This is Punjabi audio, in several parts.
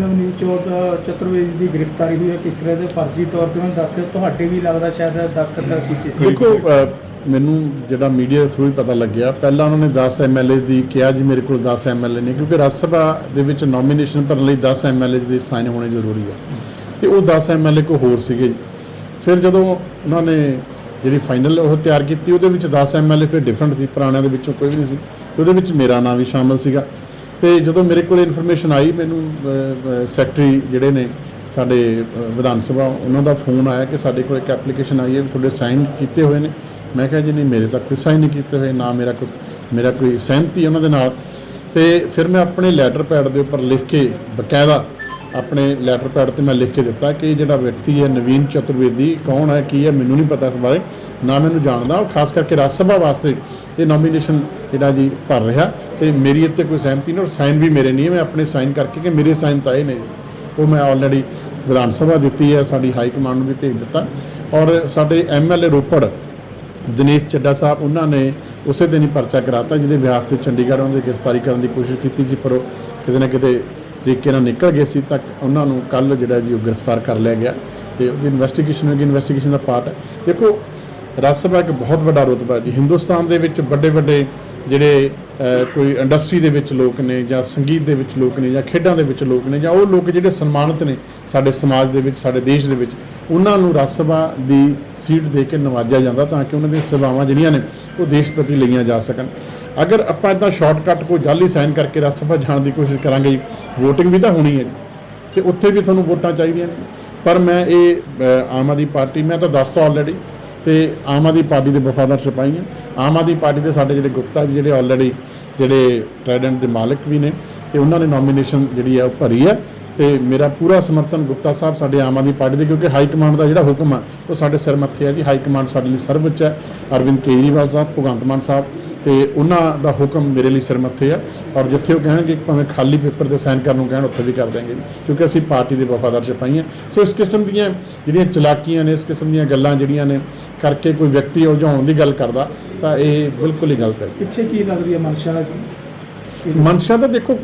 ਨਵਨੀਤ ਚੌਧ ਚਤੁਰਵੇਦੀ ਦੀ ਗ੍ਰਿਫਤਾਰੀ ਹੋਈ ਹੈ, ਕਿਸ ਤਰ੍ਹਾਂ ਦੇ ਫਰਜ਼ੀ ਤੌਰ ਤੇ ਉਹਨਾਂ ਦੱਸ ਤੁਹਾਡੇ ਵੀ ਲੱਗਦਾ ਸ਼ਾਇਦ ਦਸਤਖਤ ਕੀਤੇ ਸੀ। ਦੇਖੋ ਮੈਨੂੰ ਜਿਹੜਾ ਮੀਡੀਆ ਦੇ ਥਰੂ ਹੀ ਪਤਾ ਲੱਗਿਆ, ਪਹਿਲਾਂ ਉਹਨਾਂ ਨੇ 10 ਐਮਐਲਏ ਦੀ ਕਿਹਾ ਜੀ, ਮੇਰੇ ਕੋਲ 10 ਐਮਐਲਏ ਨੇ, ਕਿਉਂਕਿ ਰਾਜ ਸਭਾ ਦੇ ਵਿੱਚ ਨੋਮੀਨੇਸ਼ਨ ਭਰਨ ਲਈ 10 ਐਮਐਲਏ ਦੇ ਸਾਈਨ ਹੋਣੇ ਜ਼ਰੂਰੀ ਆ। ਤੇ ਉਹ 10 ਐਮਐਲਏ ਕੋ ਹੋਰ ਸੀਗੇ ਜੀ। ਫਿਰ ਜਦੋਂ ਉਹਨਾਂ ਨੇ ਜਿਹੜੀ ਫਾਈਨਲ ਉਹ ਤਿਆਰ ਕੀਤੀ, ਉਹਦੇ ਵਿੱਚ 10 ਐਮਐਲਏ ਫਿਰ ਡਿਫਰੈਂਟ ਸੀ, ਪੁਰਾਣਿਆਂ ਦੇ ਵਿੱਚੋਂ ਕੋਈ ਵੀ ਨਹੀਂ ਸੀ। ਉਹਦੇ ਵਿੱਚ ਮੇਰਾ ਨਾਮ ਵੀ ਸ਼ਾਮਲ ਸੀਗਾ। ਤੇ ਜਦੋਂ ਮੇਰੇ ਕੋਲ ਇਨਫੋਰਮੇਸ਼ਨ ਆਈ, ਮੈਨੂੰ ਸੈਕਟਰੀ ਜਿਹੜੇ ਨੇ ਸਾਡੇ ਵਿਧਾਨ ਸਭਾ, ਉਹਨਾਂ ਦਾ ਫੋਨ ਆਇਆ ਕਿ ਸਾਡੇ ਕੋਲ ਇੱਕ ਐਪਲੀਕੇਸ਼ਨ ਆਈ ਹੈ ਵੀ ਤੁਹਾਡੇ ਸਾਈਨ ਕੀਤੇ ਹੋਏ ਨੇ। ਮੈਂ ਕਿਹਾ ਜੀ, ਨਹੀਂ, ਮੇਰੇ ਤਾਂ ਕੋਈ ਸਾਈਨ ਨਹੀਂ ਕੀਤੇ ਹੋਏ, ਨਾ ਮੇਰਾ ਕੋਈ ਮੇਰਾ ਕੋਈ ਸਹਿਮਤੀ ਉਹਨਾਂ ਦੇ ਨਾਲ। ਤੇ ਫਿਰ ਮੈਂ ਆਪਣੇ ਲੈਟਰ ਪੈਡ ਦੇ ਉੱਪਰ ਲਿਖ ਕੇ ਬਕਾਇਦਾ ਆਪਣੇ ਲੈਟਰ ਪੈਡ ਤੇ ਮੈਂ ਲਿਖ ਕੇ ਦਿੱਤਾ ਕਿ ਇਹ ਜਿਹੜਾ ਵਿਅਕਤੀ ਹੈ ਨਵੀਨ ਚਤੁਰਵੇਦੀ ਕੌਣ ਹੈ, ਕੀ ਹੈ, ਮੈਨੂੰ ਨਹੀਂ ਪਤਾ ਇਸ ਬਾਰੇ, ਨਾ ਮੈਨੂੰ ਜਾਣਦਾ। ਔਰ ਖਾਸ ਕਰਕੇ ਰਾਜ ਸਭਾ ਵਾਸਤੇ ਇਹ ਨੋਮੀਨੇਸ਼ਨ ਜਿਹੜਾ ਜੀ ਭਰ ਰਿਹਾ ਤੇ ਮੇਰੀ ਇੱਥੇ ਕੋਈ ਸਹਿਮਤੀ ਨਹੀਂ ਔਰ ਸਾਈਨ ਵੀ ਮੇਰੇ ਨਹੀਂ ਮੈਂ ਆਪਣੇ ਸਾਈਨ ਕਰਕੇ ਕਿ ਮੇਰੇ ਸਾਈਨ ਤਾਂ ਇਹ ਨੇ। ਉਹ ਮੈਂ ਆਲਰੇਡੀ ਵਿਧਾਨ ਸਭਾ ਦਿੱਤੀ ਹੈ, ਸਾਡੀ ਹਾਈ ਕਮਾਂਡ ਨੂੰ ਵੀ ਭੇਜ ਦਿੱਤਾ। ਔਰ ਸਾਡੇ ਐਮਐਲਏ ਰੋਪੜ, ਦਿਨੇਸ਼ ਚੱਡਾ ਸਾਹਿਬ, ਉਹਨਾਂ ਨੇ ਉਸੇ ਦਿਨ ਹੀ ਪਰਚਾ ਕਰਾਤਾ, ਜਿਹਦੇ ਵਿਆਹ ਤੇ ਚੰਡੀਗੜ੍ਹ ਉਹਨਾਂ ਦੀ ਗ੍ਰਿਫਤਾਰੀ ਕਰਨ ਦੀ ਕੋਸ਼ਿਸ਼ ਕੀਤੀ ਸੀ, ਪਰ ਉਹ ਕਿਤੇ ਨਾ ਕਿਤੇ ਤਰੀਕੇ ਨਾਲ ਨਿਕਲ ਗਏ ਸੀ ਤੱਕ ਉਹਨਾਂ ਨੂੰ ਕੱਲ ਜਿਹੜਾ ਜੀ ਉਹ ਗ੍ਰਿਫਤਾਰ ਕਰ ਲਿਆ ਗਿਆ ਤੇ ਉਹਦੀ ਇਨਵੈਸਟੀਗੇਸ਼ਨ ਹੋਏਗੀ ਇਨਵੈਸਟੀਗੇਸ਼ਨ ਦਾ ਪਾਰਟ ਦੇਖੋ, ਰਾਜ ਸਭਾ ਇੱਕ ਬਹੁਤ ਵੱਡਾ ਰੁਤਬਾ ਜੀ। ਹਿੰਦੁਸਤਾਨ ਦੇ ਵਿੱਚ ਵੱਡੇ ਵੱਡੇ ਜਿਹੜੇ ਕੋਈ ਇੰਡਸਟਰੀ ਦੇ ਵਿੱਚ ਲੋਕ ਨੇ ਜਾਂ ਸੰਗੀਤ ਦੇ ਵਿੱਚ ਲੋਕ ਨੇ ਜਾਂ ਖੇਡਾਂ ਦੇ ਵਿੱਚ ਲੋਕ ਨੇ ਜਾਂ ਉਹ ਲੋਕ ਜਿਹੜੇ ਸਨਮਾਨਿਤ ਨੇ ਸਾਡੇ ਸਮਾਜ ਦੇ ਵਿੱਚ, ਸਾਡੇ ਦੇਸ਼ ਦੇ ਵਿੱਚ, ਉਹਨਾਂ ਨੂੰ ਰਾਜ ਸਭਾ ਦੀ ਸੀਟ ਦੇ ਕੇ ਨਵਾਜਿਆ ਜਾਂਦਾ ਤਾਂ ਕਿ ਉਹਨਾਂ ਦੀਆਂ ਸੇਵਾਵਾਂ ਜਿਹੜੀਆਂ ਨੇ ਉਹ ਦੇਸ਼ ਪ੍ਰਤੀ ਲਈਆਂ ਜਾ ਸਕਣ। ਅਗਰ ਆਪਾਂ ਇਦਾਂ ਸ਼ਾਰਟਕਟ ਕੋਈ ਜਾਲੀ ਸਾਈਨ ਕਰਕੇ ਰਾਜ ਸਭਾ ਜਾਣ ਦੀ ਕੋਸ਼ਿਸ਼ ਕਰਾਂਗੇ ਜੀ ਵੋਟਿੰਗ ਵੀ ਤਾਂ ਹੋਣੀ ਹੈ ਜੀ, ਤੇ ਉੱਥੇ ਵੀ ਤੁਹਾਨੂੰ ਵੋਟਾਂ ਚਾਹੀਦੀਆਂ ਨੇ। ਪਰ ਮੈਂ ਇਹ ਆਮ ਆਦਮੀ ਪਾਰਟੀ, ਮੈਂ ਤਾਂ ਦੱਸਤਾ ਆਲਰੇਡੀ ਤੇ ਆਮ ਆਦਮੀ ਪਾਰਟੀ ਦੇ ਵਫਾਦਾਰ ਸਿਪਾਹੀ ਹਾਂ। ਆਮ ਆਦਮੀ ਪਾਰਟੀ ਦੇ ਸਾਡੇ ਜਿਹੜੇ ਗੁਪਤਾ ਜੀ, ਜਿਹੜੇ ਆਲਰੇਡੀ ਜਿਹੜੇ ਟ੍ਰਾਈਡੈਂਟ ਦੇ ਮਾਲਕ ਵੀ ਨੇ, ਤੇ ਉਹਨਾਂ ਨੇ ਨੋਮੀਨੇਸ਼ਨ ਜਿਹੜੀ ਹੈ ਉਹ ਭਰੀ ਹੈ। ਤੇ ਮੇਰਾ ਪੂਰਾ ਸਮਰਥਨ ਗੁਪਤਾ ਸਾਹਿਬ ਸਾਡੇ ਆਮ ਆਦਮੀ ਪਾਰਟੀ ਦੇ, ਕਿਉਂਕਿ ਹਾਈ ਕਮਾਂਡ ਦਾ ਜਿਹੜਾ ਹੁਕਮ ਆ, ਉਹ ਸਾਡੇ ਸਿਰ ਮੱਥੇ ਆ ਜੀ। ਹਾਈ ਕਮਾਂਡ ਸਾਡੇ ਲਈ ਸਰਵਉੱਚ ਹੈ। ਅਰਵਿੰਦ ਕੇਜਰੀਵਾਲ ਸਾਹਿਬ, ਭਗਵੰਤ ਮਾਨ ਸਾਹਿਬ ਤੇ ਉਹਨਾਂ ਦਾ ਹੁਕਮ ਮੇਰੇ ਲਈ ਸਿਰ ਮੱਥੇ ਆ ਔਰ ਜਿੱਥੇ ਉਹ ਕਹਿਣਗੇ ਕਿ ਭਾਵੇਂ ਖਾਲੀ ਪੇਪਰ ਤੇ ਸਾਈਨ ਕਰਨ ਨੂੰ ਕਹਿਣ ਉੱਥੇ ਵੀ ਕਰ ਦਿਆਂਗੇ ਜੀ ਕਿਉਂਕਿ ਅਸੀਂ ਪਾਰਟੀ ਦੇ ਵਫਾਦਾਰ ਸਿਪਾਹੀ ਹਾਂ। ਸੋ ਇਸ ਕਿਸਮ ਦੀਆਂ ਜਿਹੜੀਆਂ ਚਲਾਕੀਆਂ ਨੇ ਇਸ ਕਿਸਮ ਦੀਆਂ ਗੱਲਾਂ ਜਿਹੜੀਆਂ ਨੇ ਕਰਕੇ ਕੋਈ ਵਿਅਕਤੀ ਉਲਝਾਉਣ ਦੀ ਗੱਲ ਕਰਦਾ ਤਾਂ ਇਹ ਬਿਲਕੁਲ ਹੀ ਗਲਤ ਹੈ। ਪਿੱਛੇ ਕੀ ਲੱਗਦੀ ਹੈ ਮਨਸ਼ਾ ਮਨਸ਼ਾ ਤਾਂ ਦੇਖੋ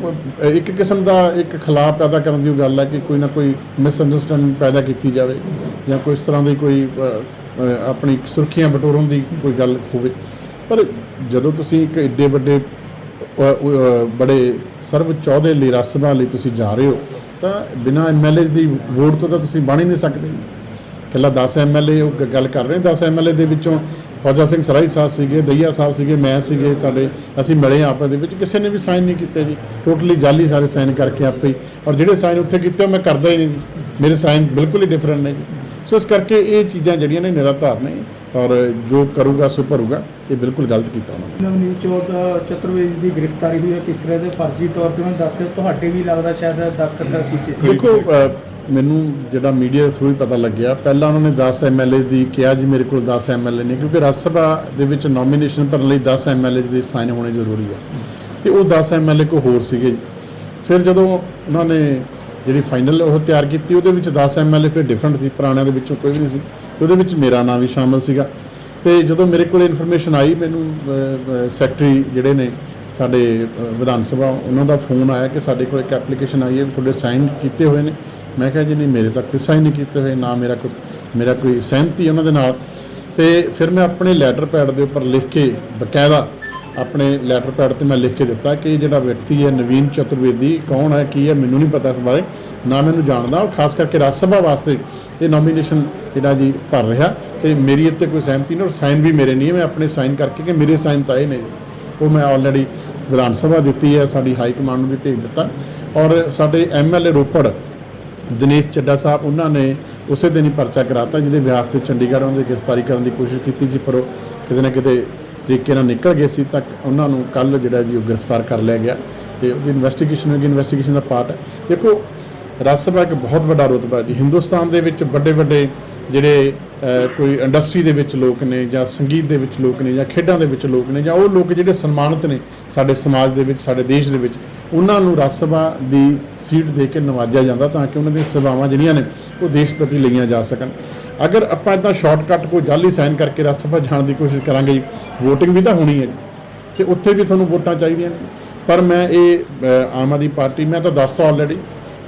ਇੱਕ ਕਿਸਮ ਦਾ ਇੱਕ ਖਿਲਾਫ ਪੈਦਾ ਕਰਨ ਦੀ ਗੱਲ ਹੈ ਕਿ ਕੋਈ ਨਾ ਕੋਈ ਮਿਸਅੰਡਰਸਟੈਂਡਿੰਗ ਪੈਦਾ ਕੀਤੀ ਜਾਵੇ ਜਾਂ ਕੋਈ ਇਸ ਤਰ੍ਹਾਂ ਦੀ ਕੋਈ ਆਪਣੀ ਸੁਰਖੀਆਂ ਬਟੋਰਨ ਦੀ ਕੋਈ ਗੱਲ ਹੋਵੇ। ਪਰ ਜਦੋਂ ਤੁਸੀਂ ਇੱਕ ਏਡੇ ਵੱਡੇ ਬੜੇ ਸਰਵ ਚੌਧੇ ਲਈ ਰਾਜ ਸਭਾ ਲਈ ਤੁਸੀਂ ਜਾ ਰਹੇ ਹੋ, ਤਾਂ ਬਿਨਾਂ ਐਮਐਲਏ ਦੀ ਵੋਟ ਤੋਂ ਤਾਂ ਤੁਸੀਂ ਬਣ ਹੀ ਨਹੀਂ ਸਕਦੇ। ਇਕੱਲਾ 10 ਐਮਐਲਏ ਉਹ ਗ- ਗੱਲ ਕਰ ਰਹੇ 10 ਐਮਐਲਏ ਦੇ ਵਿੱਚੋਂ ਫੌਜਾ ਸਿੰਘ ਸਰਾਈ ਸਾਹਿਬ ਸੀਗੇ, ਦਈਆ ਸਾਹਿਬ ਸੀਗੇ, ਮੈਂ ਸੀਗੇ ਸਾਡੇ, ਅਸੀਂ ਮਿਲੇ ਆਪਸ ਦੇ ਵਿੱਚ, ਕਿਸੇ ਨੇ ਵੀ ਸਾਈਨ ਨਹੀਂ ਕੀਤੇ ਜੀ। ਟੋਟਲੀ ਜਾਲੀ ਸਾਰੇ ਸਾਈਨ ਕਰਕੇ ਆਪੇ ਔਰ ਜਿਹੜੇ ਸਾਈਨ ਉੱਥੇ ਕੀਤੇ ਉਹ ਮੈਂ ਕਰਦਾ ਹੀ ਨਹੀਂ। ਜੀ ਮੇਰੇ ਸਾਈਨ ਬਿਲਕੁਲ ਹੀ ਡਿਫਰੈਂਟ ਨੇ ਜੀ। ਸੋ ਇਸ ਕਰਕੇ ਇਹ ਚੀਜ਼ਾਂ ਜਿਹੜੀਆਂ ਨੇ ਨਿਰਾਧਾਰ ਨੇ। ਔਰ ਜੋ ਕਰੂਗਾ ਸੋ ਭਰੂਗਾ ਇਹ ਬਿਲਕੁਲ ਗਲਤ ਕੀਤਾ ਉਹਨਾਂ ਨੇ। ਨਵਨੀਤ ਚੌਧ ਚਤੁਰਵੇਦੀ ਦੀ ਗ੍ਰਿਫਤਾਰੀ ਹੋਈ ਹੈ ਕਿਸ ਤਰ੍ਹਾਂ ਦੇ ਫਰਜ਼ੀ ਤੌਰ ਤੇ ਉਹਨਾਂ ਦੱਸ ਦਿਓ ਤੁਹਾਡੇ ਵੀ ਲੱਗਦਾ ਸ਼ਾਇਦ ਦਸਤਖਤ ਕੀਤੇ ਸੀ। ਦੇਖੋ ਮੈਨੂੰ ਜਿਹੜਾ ਮੀਡੀਆ ਥਰੂ ਹੀ ਪਤਾ ਲੱਗਿਆ ਪਹਿਲਾਂ ਉਹਨਾਂ ਨੇ 10 ਐਮਐਲਏ ਦੀ ਕਿਹਾ ਜੀ ਮੇਰੇ ਕੋਲ 10 ਐਮਐਲਏ ਨੇ ਕਿਉਂਕਿ ਰਾਜ ਸਭਾ ਦੇ ਵਿੱਚ ਨੋਮੀਨੇਸ਼ਨ ਭਰਨ ਲਈ 10 ਐਮਐਲਏ ਦੇ ਸਾਈਨ ਹੋਣੇ ਜ਼ਰੂਰੀ ਹੈ ਤੇ ਉਹ 10 ਐਮਐਲਏ ਕੋ ਹੋਰ ਸੀਗੇ। ਫਿਰ ਜਦੋਂ ਉਹਨਾਂ ਨੇ ਜਿਹੜੀ ਫਾਈਨਲ ਉਹ ਤਿਆਰ ਕੀਤੀ ਉਹਦੇ ਵਿੱਚ 10 ਐਮਐਲਏ ਫਿਰ ਡਿਫਰੈਂਟ ਸੀ ਪੁਰਾਣਿਆਂ ਦੇ ਵਿੱਚੋਂ ਕੋਈ ਵੀ ਨਹੀਂ ਸੀ। ਉਹਦੇ ਵਿੱਚ ਮੇਰਾ ਨਾਮ ਵੀ ਸ਼ਾਮਲ ਸੀਗਾ। ਤੇ ਜਦੋਂ ਮੇਰੇ ਕੋਲ ਇਨਫੋਰਮੇਸ਼ਨ ਆਈ, ਮੈਨੂੰ ਸੈਕਟਰੀ ਜਿਹੜੇ ਨੇ ਸਾਡੇ ਵਿਧਾਨ ਸਭਾ, ਉਹਨਾਂ ਦਾ ਫੋਨ ਆਇਆ ਕਿ ਸਾਡੇ ਕੋਲ ਇੱਕ ਐਪਲੀਕੇਸ਼ਨ ਆਈ ਹੈ ਤੁਹਾਡੇ ਸਾਈਨ ਕੀਤੇ ਹੋਏ ਨੇ। ਮੈਂ ਕਿਹਾ ਜੀ, ਨਹੀਂ, ਮੇਰੇ ਤਾਂ ਕੋਈ ਸਾਈਨ ਨਹੀਂ ਕੀਤੇ ਹੋਏ, ਨਾ ਮੇਰਾ ਕੋਈ ਮੇਰਾ ਕੋਈ ਸਹਿਮਤੀ ਉਹਨਾਂ ਦੇ ਨਾਲ। ਤੇ ਫਿਰ ਮੈਂ ਆਪਣੇ ਲੈਟਰ ਪੈਡ ਦੇ ਉੱਪਰ ਲਿਖ ਕੇ ਬਕਾਇਦਾ ਆਪਣੇ ਲੈਟਰ ਪੈਡ ਤੇ ਮੈਂ ਲਿਖ ਕੇ ਦਿੱਤਾ ਕਿ ਇਹ ਜਿਹੜਾ ਵਿਅਕਤੀ ਹੈ ਨਵੀਨ ਚਤੁਰਵੇਦੀ ਕੌਣ ਹੈ, ਕੀ ਹੈ, ਮੈਨੂੰ ਨਹੀਂ ਪਤਾ ਇਸ ਬਾਰੇ, ਨਾ ਮੈਨੂੰ ਜਾਣਦਾ। ਔਰ ਖਾਸ ਕਰਕੇ ਰਾਜ ਸਭਾ ਵਾਸਤੇ ਇਹ ਨੋਮੀਨੇਸ਼ਨ ਜਿਹੜਾ ਜੀ ਭਰ ਰਿਹਾ ਤੇ ਮੇਰੀ ਇੱਥੇ ਕੋਈ ਸਹਿਮਤੀ ਨਹੀਂ ਔਰ ਸਾਈਨ ਵੀ ਮੇਰੇ ਨਹੀਂ ਹੈ। ਮੈਂ ਆਪਣੇ ਸਾਈਨ ਕਰਕੇ ਕਿ ਮੇਰੇ ਸਾਈਨ ਤਾਂ ਇਹ ਨੇ। ਉਹ ਮੈਂ ਆਲਰੇਡੀ ਵਿਧਾਨ ਸਭਾ ਦਿੱਤੀ ਹੈ, ਸਾਡੀ ਹਾਈ ਕਮਾਂਡ ਨੂੰ ਵੀ ਭੇਜ ਦਿੱਤਾ। ਔਰ ਸਾਡੇ ਐਮਐਲਏ ਰੋਪੜ, ਦਿਨੇਸ਼ ਚੱਡਾ ਸਾਹਿਬ, ਉਹਨਾਂ ਨੇ ਉਸੇ ਦਿਨ ਹੀ ਪਰਚਾ ਕਰਾਤਾ, ਜਿਹਦੇ ਵਿਆਹ ਤੇ ਚੰਡੀਗੜ੍ਹ ਉਹਨਾਂ ਦੀ ਗ੍ਰਿਫਤਾਰੀ ਕਰਨ ਦੀ ਕੋਸ਼ਿਸ਼ ਕੀਤੀ ਜੀ ਪਰ ਉਹ ਕਿਤੇ ਨਾ ਕਿਤੇ ਤਰੀਕੇ ਨਾਲ ਨਿਕਲ ਗਏ ਸੀ, ਤਾਂ ਉਹਨਾਂ ਨੂੰ ਕੱਲ ਜਿਹੜਾ ਜੀ ਉਹ ਗ੍ਰਿਫਤਾਰ ਕਰ ਲਿਆ ਗਿਆ ਤੇ ਉਹਦੀ ਇਨਵੈਸਟੀਗੇਸ਼ਨ ਹੋਏਗੀ ਇਨਵੈਸਟੀਗੇਸ਼ਨ ਦਾ ਪਾਰਟ ਦੇਖੋ ਰਾਜ ਸਭਾ ਇੱਕ ਬਹੁਤ ਵੱਡਾ ਰੁਤਬਾ ਜੀ। ਹਿੰਦੁਸਤਾਨ ਦੇ ਵਿੱਚ ਵੱਡੇ ਵੱਡੇ ਜਿਹੜੇ ਕੋਈ ਇੰਡਸਟਰੀ ਦੇ ਵਿੱਚ ਲੋਕ ਨੇ ਜਾਂ ਸੰਗੀਤ ਦੇ ਵਿੱਚ ਲੋਕ ਨੇ ਜਾਂ ਖੇਡਾਂ ਦੇ ਵਿੱਚ ਲੋਕ ਨੇ ਜਾਂ ਉਹ ਲੋਕ ਜਿਹੜੇ ਸਨਮਾਨਿਤ ਨੇ ਸਾਡੇ ਸਮਾਜ ਦੇ ਵਿੱਚ, ਸਾਡੇ ਦੇਸ਼ ਦੇ ਵਿੱਚ, ਉਹਨਾਂ ਨੂੰ ਰਾਜ ਸਭਾ ਦੀ ਸੀਟ ਦੇ ਕੇ ਨਵਾਜਿਆ ਜਾਂਦਾ ਤਾਂ ਕਿ ਉਹਨਾਂ ਦੀਆਂ ਸੇਵਾਵਾਂ ਜਿਹੜੀਆਂ ਨੇ ਉਹ ਦੇਸ਼ ਪ੍ਰਤੀ ਲਈਆਂ ਜਾ ਸਕਣ। ਅਗਰ ਆਪਾਂ ਇਦਾਂ ਸ਼ਾਰਟਕਟ ਕੋਈ ਜਾਲੀ ਸਾਈਨ ਕਰਕੇ ਰਾਜ ਸਭਾ ਜਾਣ ਦੀ ਕੋਸ਼ਿਸ਼ ਕਰਾਂਗੇ ਜੀ ਵੋਟਿੰਗ ਵੀ ਤਾਂ ਹੋਣੀ ਹੈ ਜੀ। ਤੇ ਉੱਥੇ ਵੀ ਤੁਹਾਨੂੰ ਵੋਟਾਂ ਚਾਹੀਦੀਆਂ ਨੇ। ਪਰ ਮੈਂ ਇਹ ਆਮ ਆਦਮੀ ਪਾਰਟੀ, ਮੈਂ ਤਾਂ ਦੱਸਤਾ ਆਲਰੇਡੀ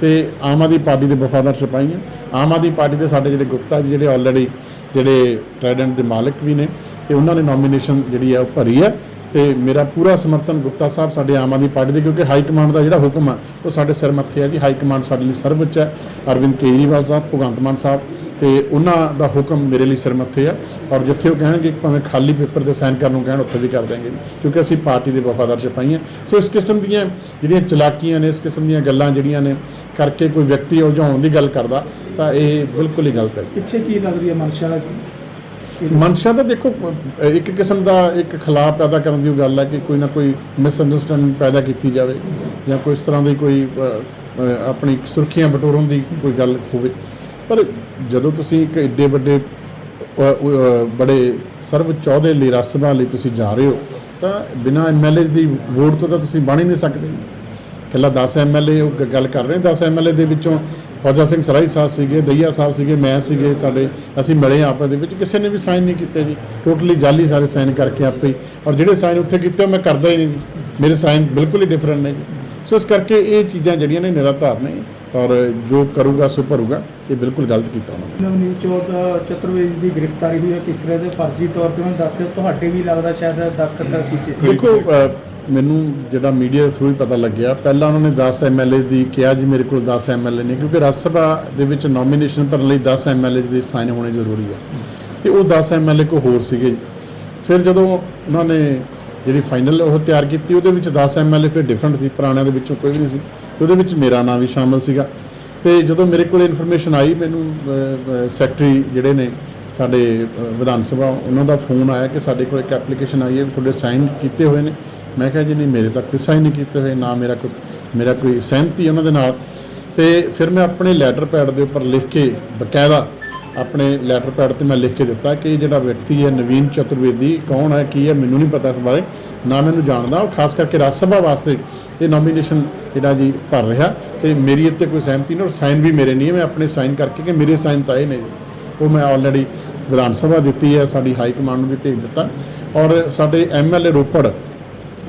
ਤੇ ਆਮ ਆਦਮੀ ਪਾਰਟੀ ਦੇ ਵਫਾਦਾਰ ਸਿਪਾਹੀ ਹਾਂ ਆਮ ਆਦਮੀ ਪਾਰਟੀ ਦੇ ਸਾਡੇ ਜਿਹੜੇ ਗੁਪਤਾ ਜੀ ਜਿਹੜੇ ਆਲਰੇਡੀ ਜਿਹੜੇ ਟ੍ਰਾਈਡੈਂਟ ਦੇ ਮਾਲਕ ਵੀ ਨੇ, ਤੇ ਉਹਨਾਂ ਨੇ ਨੋਮੀਨੇਸ਼ਨ ਜਿਹੜੀ ਆ ਉਹ ਭਰੀ ਹੈ। ਤੇ ਮੇਰਾ ਪੂਰਾ ਸਮਰਥਨ ਗੁਪਤਾ ਸਾਹਿਬ ਸਾਡੇ ਆਮ ਆਦਮੀ ਪਾਰਟੀ ਦੇ, ਕਿਉਂਕਿ ਹਾਈ ਕਮਾਂਡ ਦਾ ਜਿਹੜਾ ਹੁਕਮ ਆ ਉਹ ਸਾਡੇ ਸਿਰ ਮੱਥੇ ਆ ਜੀ। ਹਾਈ ਕਮਾਂਡ ਸਾਡੇ ਲਈ ਸਰਵਉੱਚ ਹੈ। ਅਰਵਿੰਦ ਕੇਜਰੀਵਾਲ ਸਾਹਿਬ, ਭਗਵੰਤ ਮਾਨ ਸਾਹਿਬ ਤੇ ਉਹਨਾਂ ਦਾ ਹੁਕਮ ਮੇਰੇ ਲਈ ਸਿਰ ਮੱਥੇ ਆ। ਔਰ ਜਿੱਥੇ ਉਹ ਕਹਿਣਗੇ ਕਿ ਭਾਵੇਂ ਖਾਲੀ ਪੇਪਰ ਤੇ ਸਾਈਨ ਕਰਨ ਨੂੰ ਕਹਿਣ ਉੱਥੇ ਵੀ ਕਰ ਦਿਆਂਗੇ। ਜੀ ਕਿਉਂਕਿ ਅਸੀਂ ਪਾਰਟੀ ਦੇ ਵਫਾਦਾਰ ਸਿਪਾਹੀ ਹਾਂ ਸੋ ਇਸ ਕਿਸਮ ਦੀਆਂ ਜਿਹੜੀਆਂ ਚਲਾਕੀਆਂ ਨੇ ਇਸ ਕਿਸਮ ਦੀਆਂ ਗੱਲਾਂ ਜਿਹੜੀਆਂ ਨੇ ਕਰਕੇ ਕੋਈ ਵਿਅਕਤੀ ਉਲਝਾਉਣ ਦੀ ਗੱਲ ਕਰਦਾ ਤਾਂ ਇਹ ਬਿਲਕੁਲ ਹੀ ਗਲਤ ਹੈ। ਪਿੱਛੇ ਕੀ ਲੱਗਦੀ ਹੈ ਮਨਸ਼ਾ ਦਾ? ਮਨਸ਼ਾ ਤਾਂ ਦੇਖੋ ਇੱਕ ਕਿਸਮ ਦਾ ਇੱਕ ਖਿਲਾਫ ਪੈਦਾ ਕਰਨ ਦੀ ਉਹ ਗੱਲ ਹੈ ਕਿ ਕੋਈ ਨਾ ਕੋਈ ਮਿਸਅੰਡਰਸਟੈਂਡਿੰਗ ਪੈਦਾ ਕੀਤੀ ਜਾਵੇ ਜਾਂ ਕੋਈ ਇਸ ਤਰ੍ਹਾਂ ਦੀ ਕੋਈ ਆਪਣੀ ਸੁਰਖੀਆਂ ਬਟੋਰਨ ਦੀ ਕੋਈ ਗੱਲ ਹੋਵੇ। ਪਰ ਜਦੋਂ ਤੁਸੀਂ ਇੱਕ ਏਡੇ ਵੱਡੇ ਬੜੇ ਸਰਵ ਚੌਧੇ ਲਈ ਰਾਜ ਸਭਾ ਲਈ ਤੁਸੀਂ ਜਾ ਰਹੇ ਹੋ, ਤਾਂ ਬਿਨਾਂ ਐਮਐਲਏ ਦੀ ਵੋਟ ਤੋਂ ਤਾਂ ਤੁਸੀਂ ਬਣ ਹੀ ਨਹੀਂ ਸਕਦੇ ਇਕੱਲਾ 10 ਐਮਐਲਏ ਉਹ ਗੱਲ ਕਰ ਰਹੇ 10 ਐਮਐਲਏ ਦੇ ਵਿੱਚੋਂ ਫੌਜਾ ਸਿੰਘ ਸਰਾਈ ਸਾਹਿਬ ਸੀਗੇ, ਦਈਆ ਸਾਹਿਬ ਸੀਗੇ, ਮੈਂ ਸੀਗੇ ਸਾਡੇ, ਅਸੀਂ ਮਿਲੇ ਆਪਸ ਦੇ ਵਿੱਚ, ਕਿਸੇ ਨੇ ਵੀ ਸਾਈਨ ਨਹੀਂ ਕੀਤੇ ਜੀ ਟੋਟਲੀ ਜਾਲੀ ਸਾਰੇ ਸਾਈਨ ਕਰਕੇ ਆਪੇ ਹੀ। ਔਰ ਜਿਹੜੇ ਸਾਈਨ ਉੱਥੇ ਕੀਤੇ ਉਹ ਮੈਂ ਕਰਦਾ ਹੀ ਨਹੀਂ ਜੀ। ਮੇਰੇ ਸਾਈਨ ਬਿਲਕੁਲ ਹੀ ਡਿਫਰੈਂਟ ਨੇ ਜੀ ਸੋ ਇਸ ਕਰਕੇ ਇਹ ਚੀਜ਼ਾਂ ਜਿਹੜੀਆਂ ਨੇ ਨਿਰਾਧਾਰ ਨੇ ਔਰ ਜੋ ਕਰੂਗਾ, ਸੋ ਭਰੂਗਾ ਇਹ ਬਿਲਕੁਲ ਗਲਤ ਕੀਤਾ ਉਹਨਾਂ ਨੇ। ਨਵਨੀਤ ਚੌਧ ਚਤੁਰਵੇਦੀ ਦੀ ਗ੍ਰਿਫਤਾਰੀ ਹੋਈ ਹੈ ਕਿਸ ਤਰ੍ਹਾਂ ਦੇ ਫਰਜ਼ੀ ਤੌਰ ਤੇ ਮੈਨੂੰ ਦੱਸ ਦਿਓ ਤੁਹਾਡੇ ਵੀ ਲੱਗਦਾ ਸ਼ਾਇਦ ਦਸਤਖਤ ਕੀਤੇ ਸੀ। ਦੇਖੋ ਮੈਨੂੰ ਜਿਹੜਾ ਮੀਡੀਆ ਥਰੂ ਹੀ ਪਤਾ ਲੱਗਿਆ ਪਹਿਲਾਂ ਉਹਨਾਂ ਨੇ 10 ਐਮਐਲਏ ਦੀ ਕਿਹਾ ਜੀ ਮੇਰੇ ਕੋਲ 10 ਐਮਐਲਏ ਨੇ ਕਿਉਂਕਿ ਰਾਜ ਸਭਾ ਦੇ ਵਿੱਚ ਨੋਮੀਨੇਸ਼ਨ ਭਰਨ ਲਈ 10 ਐਮਐਲਏ ਦੇ ਸਾਈਨ ਹੋਣੇ ਜ਼ਰੂਰੀ ਹੈ ਤੇ ਉਹ 10 ਐਮਐਲਏ ਕੋ ਹੋਰ ਸੀਗੇ ਜੀ। ਫਿਰ ਜਦੋਂ ਉਹਨਾਂ ਨੇ ਜਿਹੜੀ ਫਾਈਨਲ ਉਹ ਤਿਆਰ ਕੀਤੀ ਉਹਦੇ ਵਿੱਚ 10 ਐਮਐਲਏ ਫਿਰ ਡਿਫਰੈਂਟ ਸੀ ਪੁਰਾਣਿਆਂ ਦੇ ਵਿੱਚੋਂ ਕੋਈ ਵੀ ਨਹੀਂ ਸੀ। ਉਹਦੇ ਵਿੱਚ ਮੇਰਾ ਨਾਮ ਵੀ ਸ਼ਾਮਲ ਸੀਗਾ। ਤੇ ਜਦੋਂ ਮੇਰੇ ਕੋਲ ਇਨਫੋਰਮੇਸ਼ਨ ਆਈ, ਮੈਨੂੰ ਸੈਕਟਰੀ ਜਿਹੜੇ ਨੇ ਸਾਡੇ ਵਿਧਾਨ ਸਭਾ, ਉਹਨਾਂ ਦਾ ਫੋਨ ਆਇਆ ਕਿ ਸਾਡੇ ਕੋਲ ਇੱਕ ਐਪਲੀਕੇਸ਼ਨ ਆਈ ਹੈ ਵੀ ਤੁਹਾਡੇ ਸਾਈਨ ਕੀਤੇ ਹੋਏ ਨੇ। ਮੈਂ ਕਿਹਾ ਜੀ, ਨਹੀਂ, ਮੇਰੇ ਤਾਂ ਕੋਈ ਸਾਈਨ ਨਹੀਂ ਕੀਤੇ ਹੋਏ, ਨਾ ਮੇਰਾ ਕੋਈ ਮੇਰਾ ਕੋਈ ਸਹਿਮਤੀ ਉਹਨਾਂ ਦੇ ਨਾਲ। ਤੇ ਫਿਰ ਮੈਂ ਆਪਣੇ ਲੈਟਰ ਪੈਡ ਦੇ ਉੱਪਰ ਲਿਖ ਕੇ ਬਕਾਇਦਾ ਆਪਣੇ ਲੈਟਰ ਪੈਡ ਤੇ ਮੈਂ ਲਿਖ ਕੇ ਦਿੱਤਾ ਕਿ ਇਹ ਜਿਹੜਾ ਵਿਅਕਤੀ ਹੈ ਨਵੀਨ ਚਤੁਰਵੇਦੀ ਕੌਣ ਹੈ, ਕੀ ਹੈ, ਮੈਨੂੰ ਨਹੀਂ ਪਤਾ ਇਸ ਬਾਰੇ, ਨਾ ਮੈਨੂੰ ਜਾਣਦਾ ਔਰ ਖਾਸ ਕਰਕੇ ਰਾਜ ਸਭਾ ਵਾਸਤੇ ਇਹ ਨੋਮੀਨੇਸ਼ਨ ਜਿਹੜਾ ਜੀ ਭਰ ਰਿਹਾ ਤੇ ਮੇਰੀ ਇੱਥੇ ਕੋਈ ਸਹਿਮਤੀ ਨਹੀਂ ਔਰ ਸਾਈਨ ਵੀ ਮੇਰੇ ਨਹੀਂ ਹੈ, ਮੈਂ ਆਪਣੇ ਸਾਈਨ ਕਰਕੇ ਕਿ ਮੇਰੇ ਸਾਈਨ ਤਾਂ ਇਹ ਨੇ ਉਹ ਮੈਂ ਆਲਰੇਡੀ ਵਿਧਾਨ ਸਭਾ ਦਿੱਤੀ ਹੈ, ਸਾਡੀ ਹਾਈ ਕਮਾਂਡ ਨੂੰ ਵੀ ਭੇਜ ਦਿੱਤਾ ਔਰ ਸਾਡੇ ਐਮਐਲਏ ਰੋਪੜ,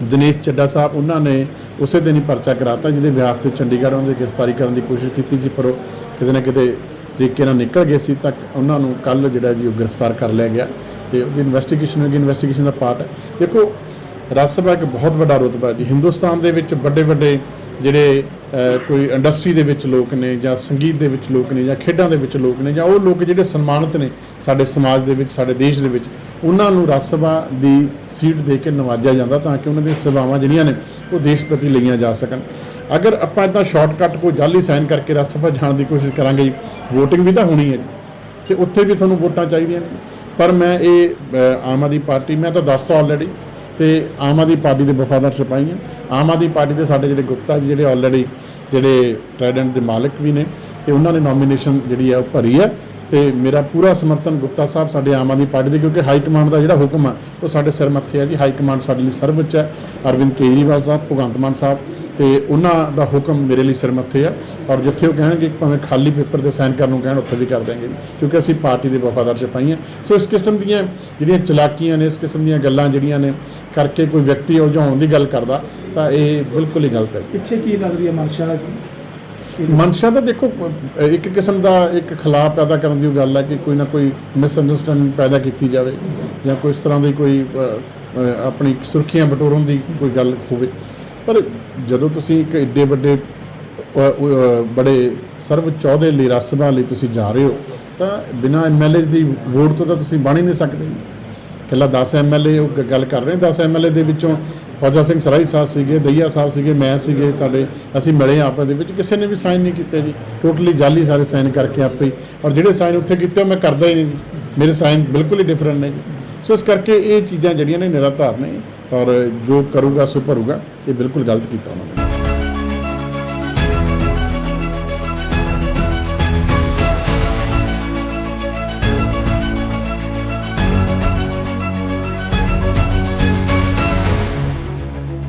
ਦਿਨੇਸ਼ ਚੱਡਾ ਸਾਹਿਬ, ਉਹਨਾਂ ਨੇ ਉਸੇ ਦਿਨ ਹੀ ਪਰਚਾ ਕਰਾਤਾ ਜਿਹਦੇ ਵਿਆਹ ਤੇ ਚੰਡੀਗੜ੍ਹ ਉਹਨਾਂ ਦੀ ਗ੍ਰਿਫਤਾਰੀ ਕਰਨ ਦੀ ਕੋਸ਼ਿਸ਼ ਕੀਤੀ ਸੀ, ਪਰ ਉਹ ਕਿਤੇ ਨਾ ਕਿਤੇ ਤਰੀਕੇ ਨਾਲ ਨਿਕਲ ਗਏ ਸੀ ਤੱਕ ਉਹਨਾਂ ਨੂੰ ਕੱਲ ਜਿਹੜਾ ਜੀ ਉਹ ਗ੍ਰਿਫਤਾਰ ਕਰ ਲਿਆ ਗਿਆ ਤੇ ਉਹਦੀ ਇਨਵੈਸਟੀਗੇਸ਼ਨ ਹੋਗੀ ਇਨਵੈਸਟੀਗੇਸ਼ਨ ਦਾ ਪਾਰਟ ਹੈ। ਦੇਖੋ, ਰਾਜ ਸਭਾ ਇੱਕ ਬਹੁਤ ਵੱਡਾ ਰੁਤਬਾ ਜੀ। ਹਿੰਦੁਸਤਾਨ ਦੇ ਵਿੱਚ ਵੱਡੇ ਵੱਡੇ ਜਿਹੜੇ ਕੋਈ ਇੰਡਸਟਰੀ ਦੇ ਵਿੱਚ ਲੋਕ ਨੇ ਜਾਂ ਸੰਗੀਤ ਦੇ ਵਿੱਚ ਲੋਕ ਨੇ ਜਾਂ ਖੇਡਾਂ ਦੇ ਵਿੱਚ ਲੋਕ ਨੇ ਜਾਂ ਉਹ ਲੋਕ ਜਿਹੜੇ ਸਨਮਾਨਿਤ ਨੇ ਸਾਡੇ ਸਮਾਜ ਦੇ ਵਿੱਚ, ਸਾਡੇ ਦੇਸ਼ ਦੇ ਵਿੱਚ, ਉਹਨਾਂ ਨੂੰ ਰਾਜ ਸਭਾ ਦੀ ਸੀਟ ਦੇ ਕੇ ਨਵਾਜਿਆ ਜਾਂਦਾ ਤਾਂ ਕਿ ਉਹਨਾਂ ਦੀਆਂ ਸੇਵਾਵਾਂ ਜਿਹੜੀਆਂ ਨੇ ਉਹ ਦੇਸ਼ ਪ੍ਰਤੀ ਲਈਆਂ ਜਾ ਸਕਣ। ਅਗਰ ਆਪਾਂ ਇਦਾਂ ਸ਼ਾਰਟਕਟ ਕੋਈ ਜਾਲੀ ਸਾਈਨ ਕਰਕੇ ਰਾਜ ਸਭਾ ਜਾਣ ਦੀ ਕੋਸ਼ਿਸ਼ ਕਰਾਂਗੇ ਜੀ, VOTING ਵੀ ਤਾਂ ਹੋਣੀ ਹੈ ਜੀ। ਤੇ ਉੱਥੇ ਵੀ ਤੁਹਾਨੂੰ ਵੋਟਾਂ ਚਾਹੀਦੀਆਂ ਨੇ। ਪਰ ਮੈਂ ਇਹ ਆਮ ਆਦਮੀ ਪਾਰਟੀ, ਮੈਂ ਤਾਂ ਦੱਸਤਾ ਆਲਰੇਡੀ ਤੇ ਆਮ ਆਦਮੀ ਪਾਰਟੀ ਦੇ ਵਫਾਦਾਰ ਸਿਪਾਹੀ ਹਾਂ ਆਮ ਆਦਮੀ ਪਾਰਟੀ ਦੇ ਸਾਡੇ ਜਿਹੜੇ ਗੁਪਤਾ ਜੀ, ਜਿਹੜੇ ਆਲਰੇਡੀ ਜਿਹੜੇ ਟ੍ਰਾਈਡੈਂਟ ਦੇ ਮਾਲਕ ਵੀ ਨੇ, ਤੇ ਉਹਨਾਂ ਨੇ ਨੋਮੀਨੇਸ਼ਨ ਜਿਹੜੀ ਹੈ ਉਹ ਭਰੀ ਹੈ ਤੇ ਮੇਰਾ ਪੂਰਾ ਸਮਰਥਨ ਗੁਪਤਾ ਸਾਹਿਬ ਸਾਡੇ ਆਮ ਆਦਮੀ ਪਾਰਟੀ ਦੇ, ਕਿਉਂਕਿ ਹਾਈ ਕਮਾਂਡ ਦਾ ਜਿਹੜਾ ਹੁਕਮ ਆ, ਉਹ ਸਾਡੇ ਸਿਰ ਮੱਥੇ ਹੈ ਜੀ। ਹਾਈ ਕਮਾਂਡ ਸਾਡੇ ਲਈ ਸਰਵਉੱਚ ਹੈ। ਅਰਵਿੰਦ ਕੇਜਰੀਵਾਲ ਸਾਹਿਬ, ਭਗਵੰਤ ਮਾਨ ਸਾਹਿਬ ਤੇ ਉਹਨਾਂ ਦਾ ਹੁਕਮ ਮੇਰੇ ਲਈ ਸਿਰ ਮੱਥੇ ਆ ਔਰ ਜਿੱਥੇ ਉਹ ਕਹਿਣਗੇ ਕਿ ਭਾਵੇਂ ਖਾਲੀ ਪੇਪਰ ਤੇ ਸਾਈਨ ਕਰਨ ਨੂੰ ਕਹਿਣ ਉੱਥੇ ਵੀ ਕਰ ਦਿਆਂਗੇ ਜੀ ਕਿਉਂਕਿ ਅਸੀਂ ਪਾਰਟੀ ਦੇ ਵਫਾਦਾਰ ਸਿਪਾਹੀ ਹਾਂ। ਸੋ ਇਸ ਕਿਸਮ ਦੀਆਂ ਜਿਹੜੀਆਂ ਚਲਾਕੀਆਂ ਨੇ ਇਸ ਕਿਸਮ ਦੀਆਂ ਗੱਲਾਂ ਜਿਹੜੀਆਂ ਨੇ ਕਰਕੇ ਕੋਈ ਵਿਅਕਤੀ ਉਲਝਾਉਣ ਦੀ ਗੱਲ ਕਰਦਾ ਤਾਂ ਇਹ ਬਿਲਕੁਲ ਹੀ ਗਲਤ ਹੈ। ਪਿੱਛੇ ਕੀ ਲੱਗਦੀ ਹੈ ਮਨਸ਼ਾ? ਦਾ ਮਨਸ਼ਾ ਤਾਂ ਦੇਖੋ ਇੱਕ ਕਿਸਮ ਦਾ ਇੱਕ ਖਿਲਾਫ ਪੈਦਾ ਕਰਨ ਦੀ ਉਹ ਗੱਲ ਹੈ ਕਿ ਕੋਈ ਨਾ ਕੋਈ ਮਿਸਅੰਡਰਸਟੈਂਡਿੰਗ ਪੈਦਾ ਕੀਤੀ ਜਾਵੇ ਜਾਂ ਕੋਈ ਇਸ ਤਰ੍ਹਾਂ ਦੀ ਕੋਈ ਆਪਣੀ ਸੁਰਖੀਆਂ ਬਟੋਰਨ ਦੀ ਕੋਈ ਗੱਲ ਹੋਵੇ। ਪਰ ਜਦੋਂ ਤੁਸੀਂ ਇੱਕ ਏਡੇ ਵੱਡੇ ਬੜੇ ਸਰਵ ਚੌਦੇ ਲਈ ਰਾਜ ਸਭਾ ਲਈ ਤੁਸੀਂ ਜਾ ਰਹੇ ਹੋ, ਤਾਂ ਬਿਨਾਂ ਐਮਐਲਏ ਦੀ ਵੋਟ ਤੋਂ ਤਾਂ ਤੁਸੀਂ ਬਣ ਹੀ ਨਹੀਂ ਸਕਦੇ। ਇਕੱਲਾ 10 ਐਮਐਲਏ ਉਹ ਗ- ਗੱਲ ਕਰ ਰਹੇ 10 ਐਮਐਲਏ ਦੇ ਵਿੱਚੋਂ ਫੌਜਾ ਸਿੰਘ ਸਰਾਈ ਸਾਹਿਬ ਸੀਗੇ, ਦਈਆ ਸਾਹਿਬ ਸੀਗੇ, ਮੈਂ ਸੀਗੇ ਸਾਡੇ, ਅਸੀਂ ਮਿਲੇ ਆਪਸ ਦੇ ਵਿੱਚ। ਕਿਸੇ ਨੇ ਵੀ ਸਾਈਨ ਨਹੀਂ ਕੀਤੇ ਜੀ। ਟੋਟਲੀ ਜਾਲੀ ਸਾਰੇ ਸਾਈਨ ਕਰਕੇ ਆਪੇ ਹੀ। ਔਰ ਜਿਹੜੇ ਸਾਈਨ ਉੱਥੇ ਕੀਤੇ ਉਹ ਮੈਂ ਕਰਦਾ ਹੀ ਨਹੀਂ। ਮੇਰੇ ਸਾਈਨ ਬਿਲਕੁਲ ਹੀ ਡਿਫਰੈਂਟ ਨੇ ਜੀ। ਸੋ ਇਸ ਕਰਕੇ ਇਹ ਚੀਜ਼ਾਂ ਜਿਹੜੀਆਂ ਨੇ ਨਿਰਾਧਾਰ ਨੇ। ਔਰ ਜੋ ਕਰੂਗਾ, ਸੋ ਭਰੂਗਾ। ਇਹ ਬਿਲਕੁਲ ਗਲਤ ਕੀਤਾ ਉਹਨਾਂ ਨੇ।